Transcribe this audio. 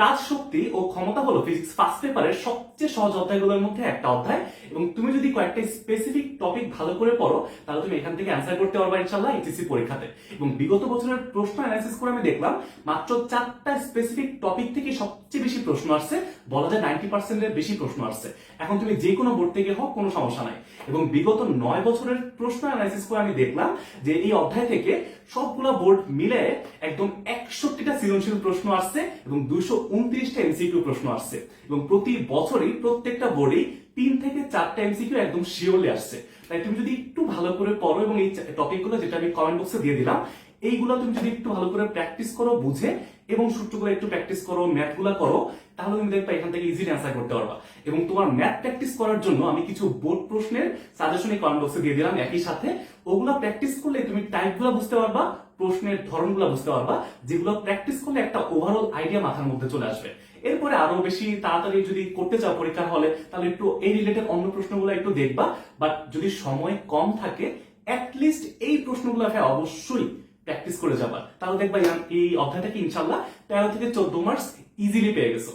কাজ শক্তি ও ক্ষমতা হলো ফিজিক্স ফার্স্ট পেপারের সবচেয়ে সহজ অধ্যায়গুলোর মধ্যে একটা অধ্যায়। এবং তুমি যদি কয়েকটা স্পেসিফিক টপিক ভালো করে পড়ো, তাহলে তুমি এখান থেকে অ্যান্সার করতে পারবা ইনশাল্লাহ এইচএসসি পরীক্ষাতে। এবং বিগত বছরের প্রশ্ন অ্যানালাইসিস করে আমি দেখলাম, মাত্র চারটা স্পেসিফিক টপিক থেকে সবচেয়ে বেশি প্রশ্ন আসছে। বলা যায় নাইনটি পার্সেন্টের বেশি প্রশ্ন আসছে। এখন তুমি যে কোনো বোর্ড থেকে হোক, কোনো সমস্যা নাই। এবং বিগত নয় বছরের প্রশ্ন অ্যানালাইসিস করে আমি দেখলাম যে এই অধ্যায় থেকে সবগুলো বোর্ড মিলে একদম একষট্টিটা সৃজনশীল প্রশ্ন আসছে এবং দুইশো উনত্রিশটা এমসিকিউ প্রশ্ন আসছে। এবং প্রতি বছরই প্রত্যেকটা বোর্ডেই তিন থেকে চারটা এমসিকিউ একদম শিওরলি আসছে। তাই তুমি যদি একটু ভালো করে পড়ো এবং এই টপিকগুলো যেটা আমি কমেন্ট বক্সে দিয়ে দিলাম, এইগুলো তুমি যদি একটু ভালো করে প্র্যাকটিস করো, বুঝে এবং সূত্রগুলো একটু প্র্যাকটিস করো ম্যাথগুলো করো তাহলে তুমি দেখবে এখান থেকে ইজিলি অ্যান্সার করতে পারবা। এবং তোমার ম্যাথ প্র্যাকটিস করার জন্য আমি কিছু বোর্ড প্রশ্নের সাজেশন এই কমেন্ট বক্সে দিয়ে দিলাম, একই সাথে। ওগুলো প্র্যাকটিস করলে তুমি টাইপগুলো বুঝতে পারবা, প্রশ্নের ধরনগুলো বুঝতে পারবা, যেগুলো প্র্যাকটিস করলে একটা ওভারঅল আইডিয়া মাথার মধ্যে চলে আসবে। এরপরে আরও বেশি তাড়াতাড়ি যদি করতে চাও পরীক্ষার হলে, তাহলে একটু এই রিলেটেড অন্য প্রশ্নগুলো একটু দেখবা। বাট যদি সময় কম থাকে অ্যাটলিস্ট এই প্রশ্নগুলো অবশ্যই প্র্যাকটিস করে যাবা। তাহলে দেখবা এই অধ্যায়টাকে ইনশাল্লাহ তেরো থেকে চোদ্দ মার্চ ইজিলি পেয়ে গেছো।